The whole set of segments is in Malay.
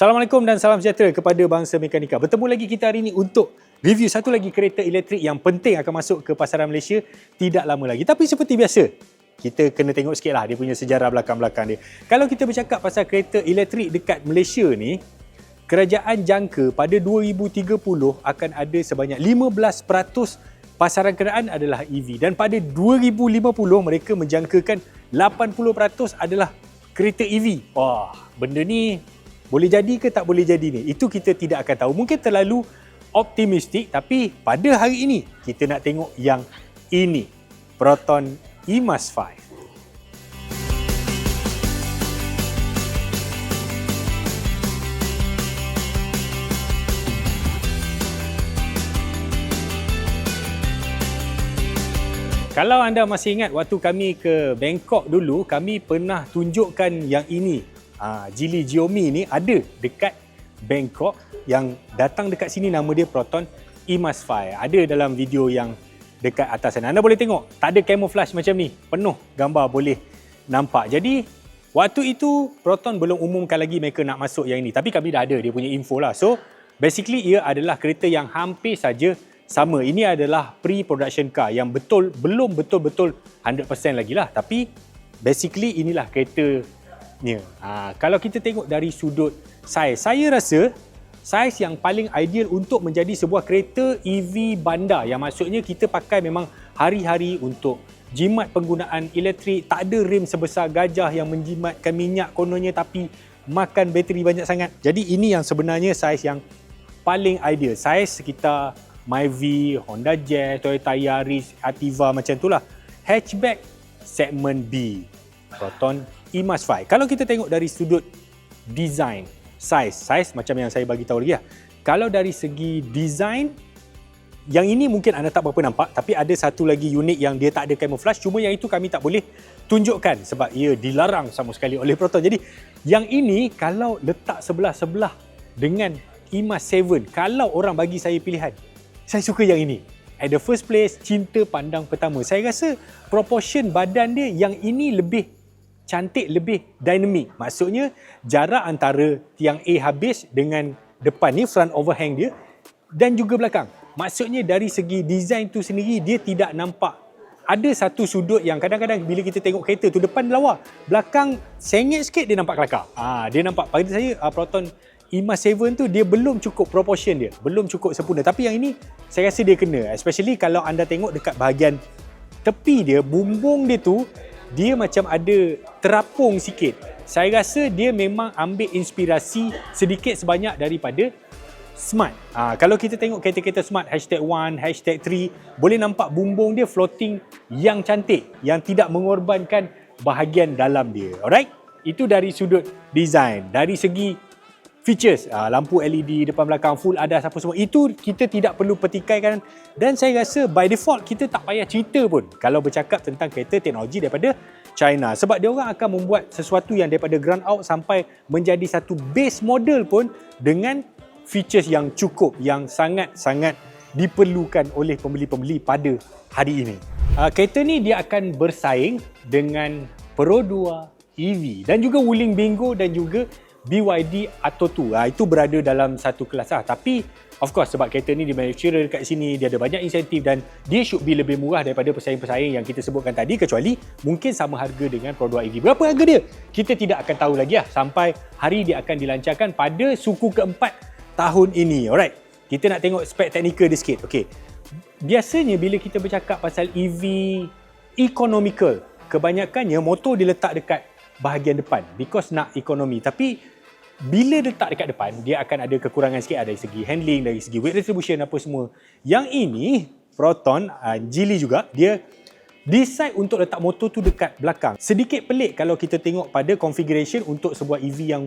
Assalamualaikum dan salam sejahtera kepada bangsa mekanika. Bertemu lagi kita hari ini untuk review satu lagi kereta elektrik yang penting akan masuk ke pasaran Malaysia tidak lama lagi. Tapi seperti biasa, kita kena tengok sikit lah dia punya sejarah belakang-belakang dia. Kalau kita bercakap pasal kereta elektrik dekat Malaysia ni, kerajaan jangka pada 2030 akan ada sebanyak 15% pasaran kenderaan adalah EV dan pada 2050 mereka menjangkakan 80% adalah kereta EV. Wah, benda ni boleh jadi ke tak boleh jadi ni? Itu kita tidak akan tahu. Mungkin terlalu optimistik tapi pada hari ini kita nak tengok yang ini. Proton EMAS 5. Kalau anda masih ingat waktu kami ke Bangkok dulu, kami pernah tunjukkan yang ini ha, Geely Giomi ni ada dekat Bangkok yang datang dekat sini nama dia Proton EMAS 5. Ada dalam video yang dekat atas sana. Anda boleh tengok, tak ada camouflage macam ni. Penuh gambar boleh nampak. Jadi, waktu itu Proton belum umumkan lagi mereka nak masuk yang ini. Tapi kami dah ada dia punya info lah. So, basically ia adalah kereta yang hampir saja sama. Ini adalah pre-production car yang betul belum betul-betul 100% lagi lah. Tapi basically inilah kereta Ya. Ha, kalau kita tengok dari sudut saiz, saya rasa saiz yang paling ideal untuk menjadi sebuah kereta EV bandar yang maksudnya kita pakai memang hari-hari untuk jimat penggunaan elektrik, tak ada rem sebesar gajah yang menjimatkan minyak kononnya tapi makan bateri banyak sangat. Jadi ini yang sebenarnya saiz yang paling ideal. Saiz sekitar Myvi, Honda Jazz, Toyota Yaris, Ativa macam itulah. Hatchback segmen B. Proton EMAS 5. Kalau kita tengok dari sudut design, size, size macam yang saya bagi tahu lagi lah. Kalau dari segi design, yang ini mungkin anda tak berapa nampak tapi ada satu lagi unit yang dia tak ada camouflage cuma yang itu kami tak boleh tunjukkan sebab ia dilarang sama sekali oleh Proton. Jadi yang ini kalau letak sebelah-sebelah dengan EMAS 7, kalau orang bagi saya pilihan, saya suka yang ini. At the first place, cinta pandang pertama. Saya rasa proportion badan dia yang ini lebih cantik lebih dinamik. Maksudnya jarak antara tiang A habis dengan depan ni front overhang dia dan juga belakang. Maksudnya dari segi design tu sendiri dia tidak nampak ada satu sudut yang kadang-kadang bila kita tengok kereta tu depan lawa, belakang sengit sikit dia nampak kelakar. Ah, dia nampak pada saya uh, Proton EMAS 7 tu dia belum cukup proportion dia, belum cukup sempurna. Tapi yang ini saya rasa dia kena, especially kalau anda tengok dekat bahagian tepi dia, bumbung dia tu dia macam ada terapung sikit. Saya rasa dia memang ambil inspirasi sedikit sebanyak daripada Smart. Ha, kalau kita tengok kereta-kereta Smart hashtag 1, hashtag 3, boleh nampak bumbung dia floating yang cantik, yang tidak mengorbankan bahagian dalam dia. Alright? Itu dari sudut design. Dari segi features uh, lampu LED depan belakang full ada apa semua. Itu kita tidak perlu petikaikan dan saya rasa by default kita tak payah cerita pun kalau bercakap tentang kereta teknologi daripada China. Sebab dia orang akan membuat sesuatu yang daripada ground out sampai menjadi satu base model pun dengan features yang cukup yang sangat-sangat diperlukan oleh pembeli-pembeli pada hari ini. Uh, kereta ni dia akan bersaing dengan Pro 2 EV dan juga Wuling Bingo dan juga BYD atau tu ha, itu berada dalam satu kelas lah. Tapi of course sebab kereta ni di manufacturer dekat sini dia ada banyak insentif dan dia should be lebih murah daripada pesaing-pesaing yang kita sebutkan tadi kecuali mungkin sama harga dengan Pro 2 EV. Berapa harga dia? Kita tidak akan tahu lagi lah sampai hari dia akan dilancarkan pada suku keempat tahun ini. Alright. Kita nak tengok spek teknikal dia sikit. Okay. Biasanya bila kita bercakap pasal EV economical, kebanyakannya motor diletak dekat bahagian depan because nak ekonomi tapi bila letak dekat depan dia akan ada kekurangan sikit. Dari segi handling dari segi weight distribution apa semua. Yang ini Proton uh, Geely juga dia decide untuk letak motor tu dekat belakang. Sedikit pelik kalau kita tengok pada configuration untuk sebuah EV yang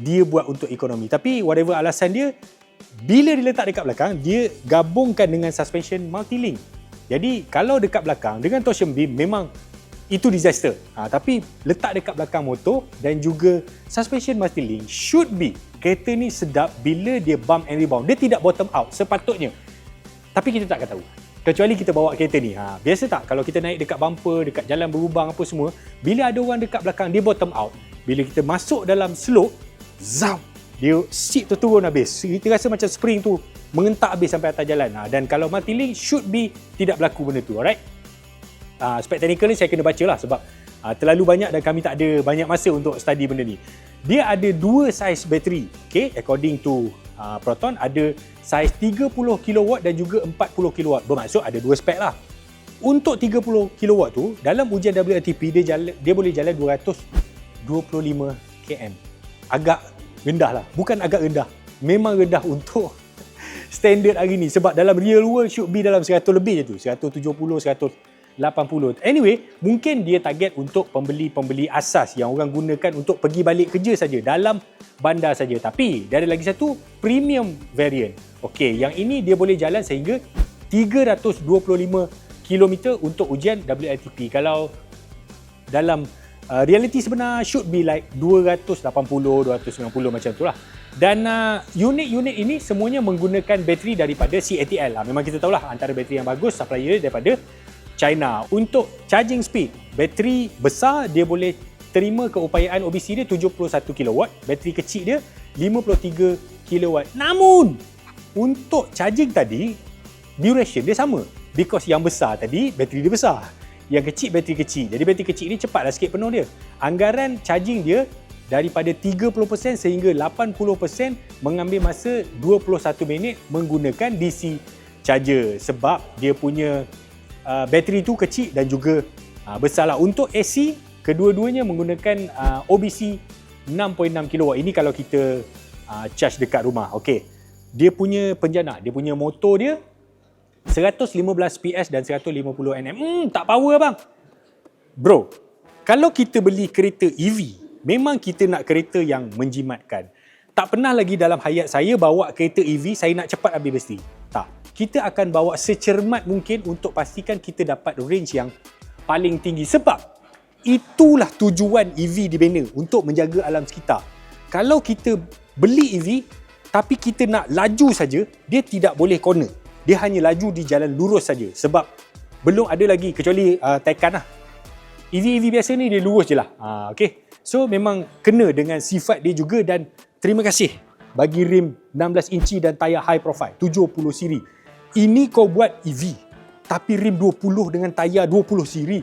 dia buat untuk ekonomi. Tapi whatever alasan dia bila diletak dekat belakang dia gabungkan dengan suspension multi-link. Jadi kalau dekat belakang dengan torsion beam memang itu disaster. Ha, tapi letak dekat belakang motor dan juga suspension multi-link should be kereta ni sedap bila dia bump and rebound. Dia tidak bottom out sepatutnya. Tapi kita tak akan tahu. Kecuali kita bawa kereta ni. Ha, biasa tak kalau kita naik dekat bumper, dekat jalan berubang apa semua, bila ada orang dekat belakang dia bottom out. Bila kita masuk dalam slope, zam, dia seat tu turun habis. Kita rasa macam spring tu mengentak habis sampai atas jalan. Ha, dan kalau multi-link should be tidak berlaku benda tu. Alright? Uh, spek teknikal ni saya kena baca lah sebab uh, terlalu banyak dan kami tak ada banyak masa untuk study benda ni. Dia ada dua saiz bateri. Okay? According to uh, Proton, ada saiz 30 kW dan juga 40 kW. Bermaksud ada dua spek lah. Untuk 30 kW tu, dalam ujian WLTP, dia, jalan, dia boleh jalan 225 km. Agak rendah lah. Bukan agak rendah. Memang rendah untuk standard hari ni. Sebab dalam real world should be dalam 100 lebih je tu. 170, 180. Anyway, mungkin dia target untuk pembeli-pembeli asas yang orang gunakan untuk pergi balik kerja saja dalam bandar saja. Tapi dia ada lagi satu premium variant. Okey, yang ini dia boleh jalan sehingga 325 km untuk ujian WLTP. Kalau dalam uh, reality sebenar should be like 280 290 macam tu lah dan uh, unit-unit ini semuanya menggunakan bateri daripada CATL lah. memang kita tahu lah antara bateri yang bagus supplier daripada China. Untuk charging speed bateri besar dia boleh terima keupayaan OBC dia 71 kW bateri kecil dia 53 kW namun untuk charging tadi duration dia sama. Because yang besar tadi bateri dia besar. Yang kecil bateri kecil. Jadi bateri kecil ni cepatlah sikit penuh dia. Anggaran charging dia daripada 30% sehingga 80% mengambil masa 21 minit menggunakan DC charger. Sebab dia punya uh, bateri tu kecil dan juga uh, besarlah. Untuk AC kedua-duanya menggunakan uh, OBC 6.6 kW. Ini kalau kita uh, charge dekat rumah. Okey. Dia punya penjana, dia punya motor dia 115 PS dan 150 Nm. Hmm, tak power bang. Bro, kalau kita beli kereta EV, memang kita nak kereta yang menjimatkan. Tak pernah lagi dalam hayat saya bawa kereta EV, saya nak cepat habis mesti. Tak. Kita akan bawa secermat mungkin untuk pastikan kita dapat range yang paling tinggi. Sebab itulah tujuan EV dibina untuk menjaga alam sekitar. Kalau kita beli EV, tapi kita nak laju saja, dia tidak boleh corner dia hanya laju di jalan lurus saja sebab belum ada lagi kecuali uh, Taycan lah. EV-EV biasa ni dia lurus je lah. Uh, okay. So memang kena dengan sifat dia juga dan terima kasih bagi rim 16 inci dan tayar high profile 70 siri. Ini kau buat EV tapi rim 20 dengan tayar 20 siri.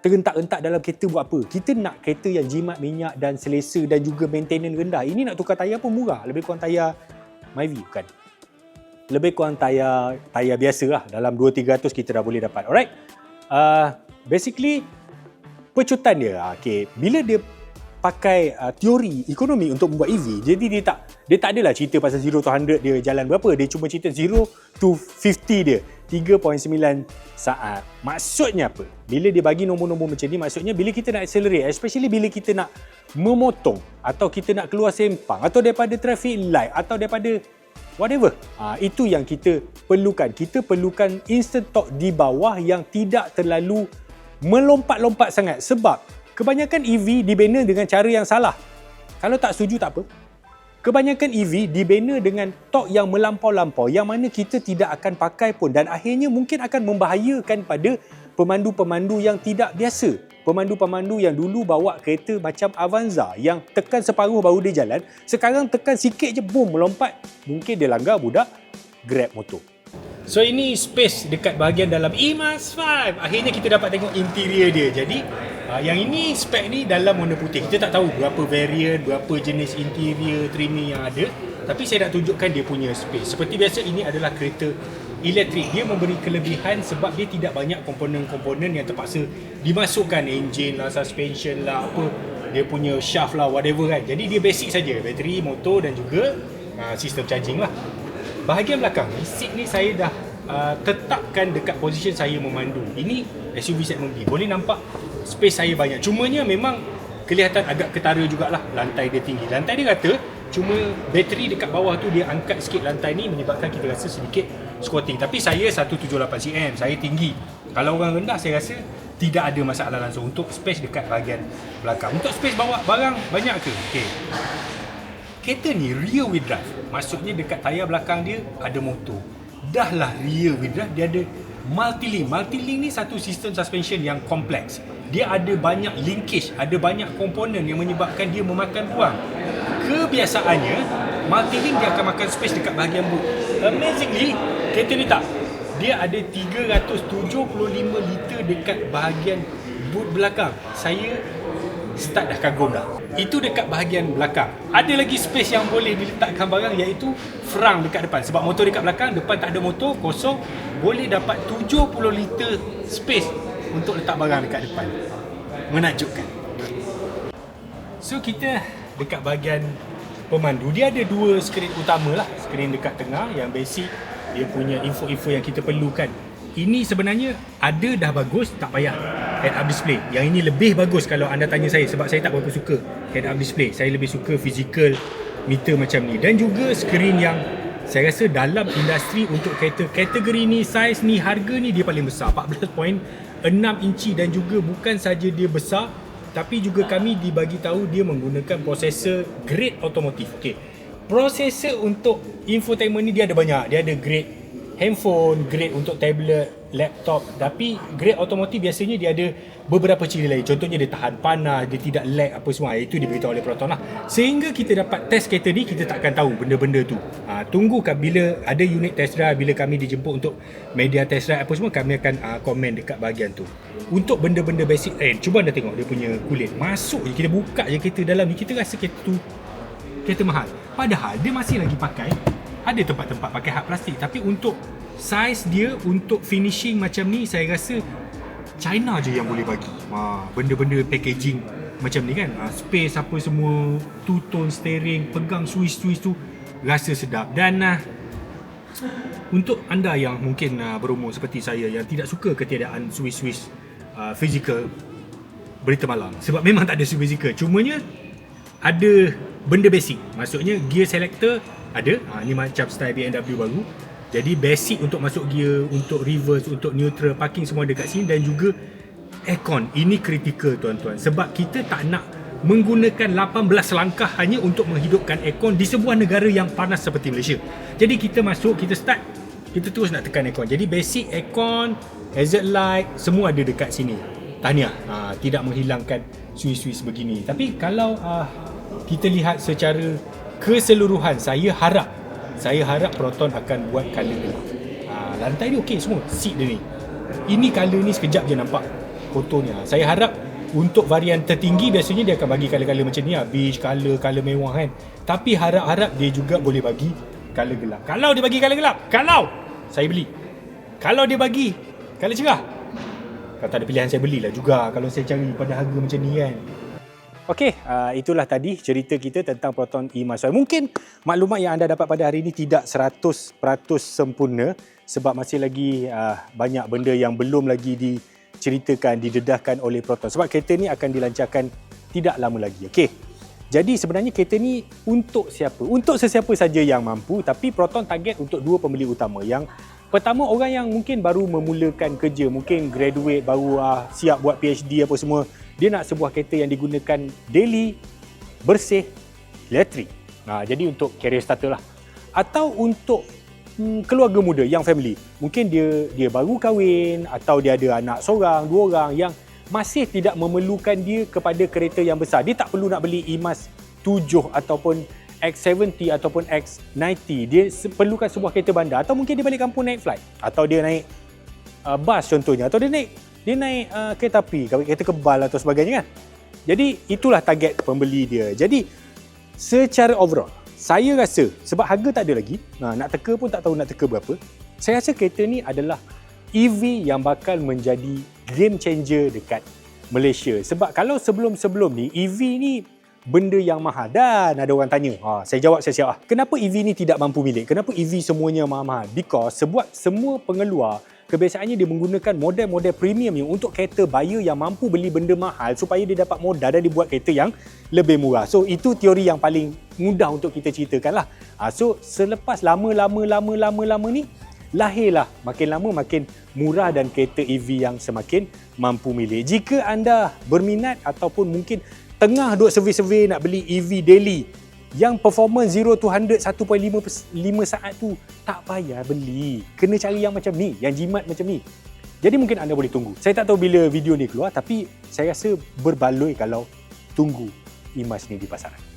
Terentak-rentak dalam kereta buat apa? Kita nak kereta yang jimat minyak dan selesa dan juga maintenance rendah. Ini nak tukar tayar pun murah. Lebih kurang tayar Myvi bukan? lebih kurang tayar tayar biasa lah dalam 2-300 kita dah boleh dapat alright uh, basically pecutan dia ah, okay. bila dia pakai uh, teori ekonomi untuk membuat EV jadi dia tak dia tak adalah cerita pasal 0 to 100 dia jalan berapa dia cuma cerita 0 to 50 dia 3.9 saat maksudnya apa bila dia bagi nombor-nombor macam ni maksudnya bila kita nak accelerate especially bila kita nak memotong atau kita nak keluar sempang atau daripada traffic light atau daripada whatever. Ha, itu yang kita perlukan. Kita perlukan instant torque di bawah yang tidak terlalu melompat-lompat sangat. Sebab kebanyakan EV dibina dengan cara yang salah. Kalau tak setuju tak apa. Kebanyakan EV dibina dengan torque yang melampau-lampau yang mana kita tidak akan pakai pun dan akhirnya mungkin akan membahayakan pada pemandu-pemandu yang tidak biasa pemandu-pemandu yang dulu bawa kereta macam Avanza yang tekan separuh baru dia jalan, sekarang tekan sikit je boom melompat. Mungkin dia langgar budak Grab motor. So ini space dekat bahagian dalam EMAS 5. Akhirnya kita dapat tengok interior dia. Jadi uh, yang ini spek ni dalam warna putih. Kita tak tahu berapa variant, berapa jenis interior trimming yang ada. Tapi saya nak tunjukkan dia punya space. Seperti biasa ini adalah kereta elektrik dia memberi kelebihan sebab dia tidak banyak komponen-komponen yang terpaksa dimasukkan engine lah, suspension lah, apa dia punya shaft lah, whatever kan. Jadi dia basic saja, bateri, motor dan juga uh, sistem charging lah. Bahagian belakang seat ni saya dah uh, tetapkan dekat position saya memandu. Ini SUV segmen B. Boleh nampak space saya banyak. Cumanya memang kelihatan agak ketara jugalah lantai dia tinggi. Lantai dia rata, cuma bateri dekat bawah tu dia angkat sikit lantai ni menyebabkan kita rasa sedikit squatting. Tapi saya 178 cm, saya tinggi. Kalau orang rendah saya rasa tidak ada masalah langsung untuk space dekat bahagian belakang. Untuk space bawa barang banyak ke? Okey. Kereta ni rear wheel drive. Maksudnya dekat tayar belakang dia ada motor. Dahlah rear wheel drive dia ada multi link. Multi link ni satu sistem suspension yang kompleks. Dia ada banyak linkage, ada banyak komponen yang menyebabkan dia memakan ruang. Kebiasaannya multi-link dia akan makan space dekat bahagian boot. Amazingly, kereta ni tak. Dia ada 375 liter dekat bahagian boot belakang. Saya start dah kagum dah. Itu dekat bahagian belakang. Ada lagi space yang boleh diletakkan barang iaitu frang dekat depan. Sebab motor dekat belakang, depan tak ada motor, kosong. Boleh dapat 70 liter space untuk letak barang dekat depan. Menakjubkan. So kita dekat bahagian pemandu. Dia ada dua skrin utama lah. Skrin dekat tengah yang basic. Dia punya info-info yang kita perlukan. Ini sebenarnya ada dah bagus, tak payah head-up display. Yang ini lebih bagus kalau anda tanya saya sebab saya tak berapa suka head-up display. Saya lebih suka physical meter macam ni. Dan juga skrin yang saya rasa dalam industri untuk kereta kategori ni, saiz ni, harga ni dia paling besar. 14.6 inci dan juga bukan saja dia besar tapi juga kami dibagi tahu dia menggunakan prosesor grade otomotif. Okey. Prosesor untuk infotainment ni dia ada banyak. Dia ada grade handphone, grade untuk tablet, laptop. Tapi grade otomotif biasanya dia ada beberapa ciri lain. Contohnya dia tahan panas, dia tidak lag apa semua. Itu diberitahu oleh Proton lah. Sehingga kita dapat test kereta ni, kita takkan tahu benda-benda tu. Ha, tunggu bila ada unit test drive, bila kami dijemput untuk media test drive apa semua, kami akan uh, komen dekat bahagian tu. Untuk benda-benda basic lain, cuba anda tengok dia punya kulit. Masuk je, kita buka je kereta dalam ni, kita rasa kereta tu kereta mahal. Padahal dia masih lagi pakai ada tempat-tempat pakai hard plastik tapi untuk size dia untuk finishing macam ni saya rasa China je yang boleh bagi. Ha, benda-benda packaging macam ni kan. Ha, space apa semua two tone steering pegang switch-switch tu rasa sedap. Dan uh, untuk anda yang mungkin uh, berumur seperti saya yang tidak suka ketiadaan switch-switch uh, physical berita malam. Sebab memang tak ada switch physical. Cumanya ada benda basic. Maksudnya gear selector ada. Ha, ni macam style BMW baru jadi basic untuk masuk gear untuk reverse untuk neutral parking semua dekat sini dan juga aircon. Ini kritikal tuan-tuan. Sebab kita tak nak menggunakan 18 langkah hanya untuk menghidupkan aircon di sebuah negara yang panas seperti Malaysia. Jadi kita masuk kita start kita terus nak tekan aircon. Jadi basic aircon hazard light semua ada dekat sini. Tahniah. Ha, tidak menghilangkan switch-switch begini tapi kalau uh, kita lihat secara keseluruhan saya harap saya harap Proton akan buat color gelap. Ha, lantai ni okey semua, seat dia ni. Ini color ni sekejap je nampak fotonya. Saya harap untuk varian tertinggi biasanya dia akan bagi color-color macam ni lah. Beige color, color mewah kan. Tapi harap-harap dia juga boleh bagi color gelap. Kalau dia bagi color gelap, kalau saya beli. Kalau dia bagi color cerah. Kalau tak ada pilihan saya belilah juga kalau saya cari pada harga macam ni kan. Okey, uh, itulah tadi cerita kita tentang Proton E-Maswai. Mungkin maklumat yang anda dapat pada hari ini tidak 100% sempurna sebab masih lagi uh, banyak benda yang belum lagi diceritakan, didedahkan oleh Proton. Sebab kereta ni akan dilancarkan tidak lama lagi. Okey. Jadi sebenarnya kereta ni untuk siapa? Untuk sesiapa saja yang mampu tapi Proton target untuk dua pembeli utama. Yang pertama orang yang mungkin baru memulakan kerja, mungkin graduate baru uh, siap buat PhD apa semua dia nak sebuah kereta yang digunakan daily, bersih, elektrik. Nah, jadi untuk carrier starter lah. Atau untuk hmm, keluarga muda, yang family. Mungkin dia dia baru kahwin atau dia ada anak seorang, dua orang yang masih tidak memerlukan dia kepada kereta yang besar. Dia tak perlu nak beli EMAS 7 ataupun X70 ataupun X90. Dia perlukan sebuah kereta bandar atau mungkin dia balik kampung naik flight atau dia naik uh, bus contohnya atau dia naik dia naik uh, kereta api, kereta kebal atau sebagainya kan. Jadi itulah target pembeli dia. Jadi secara overall, saya rasa sebab harga tak ada lagi, nah, nak teka pun tak tahu nak teka berapa. Saya rasa kereta ni adalah EV yang bakal menjadi game changer dekat Malaysia. Sebab kalau sebelum-sebelum ni EV ni benda yang mahal dan ada orang tanya, ha, saya jawab saya siap ah. Kenapa EV ni tidak mampu milik? Kenapa EV semuanya mahal-mahal? Because sebab semua pengeluar kebiasaannya dia menggunakan model-model premium yang untuk kereta buyer yang mampu beli benda mahal supaya dia dapat modal dan dibuat kereta yang lebih murah. So itu teori yang paling mudah untuk kita ceritakan lah. Ha, so selepas lama-lama lama-lama lama ni lahirlah makin lama makin murah dan kereta EV yang semakin mampu milik. Jika anda berminat ataupun mungkin tengah duk survey-survey nak beli EV daily yang performance 0 to 100 1.5 saat tu tak payah beli. Kena cari yang macam ni, yang jimat macam ni. Jadi mungkin anda boleh tunggu. Saya tak tahu bila video ni keluar tapi saya rasa berbaloi kalau tunggu Imas ni di pasaran.